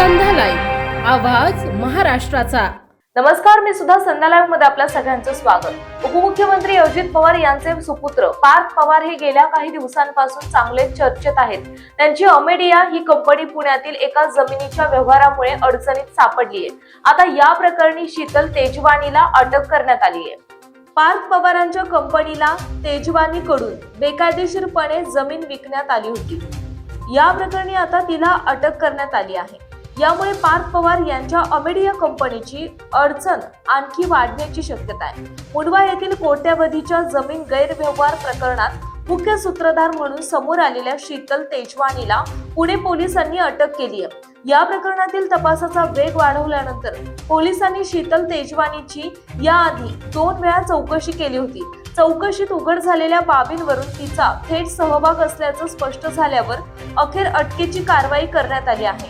आवाज महाराष्ट्राचा. नमस्कार मी सुद्धा संध्या मध्ये आपल्या सगळ्यांचं स्वागत. उपमुख्यमंत्री अजित पवार यांचे सुपुत्र पार्थ पवार हे गेल्या काही दिवसांपासून चांगले चर्चेत आहेत. त्यांची अमेडिया ही कंपनी पुण्यातील एका जमिनीच्या व्यवहारामुळे अडचणीत सापडली आहे. आता या प्रकरणी शीतल तेजवानीला अटक करण्यात आली आहे. पार्थ पवारांच्या कंपनीला तेजवानीकडून बेकायदेशीरपणे जमीन विकण्यात आली होती. या प्रकरणी आता तिला अटक करण्यात आली आहे. यामुळे पार्थ पवार यांच्या अमेडिया कंपनीची अडचण आणखी वाढण्याची शक्यता आहे. मुंडवा येथील कोट्यावधीच्या जमीन गैरव्यवहार प्रकरणात मुख्य सूत्रधार म्हणून समोर आलेल्या शीतल तेजवानीला पुणे पोलिसांनी अटक केली आहे. या प्रकरणातील तपासाचा वेग वाढवल्यानंतर पोलिसांनी शीतल तेजवानीची याआधी दोन वेळा चौकशी केली होती. चौकशीत उघड झालेल्या बाबींवरून तिचा थेट सहभाग असल्याचं स्पष्ट झाल्यावर अखेर अटकेची कारवाई करण्यात आली आहे.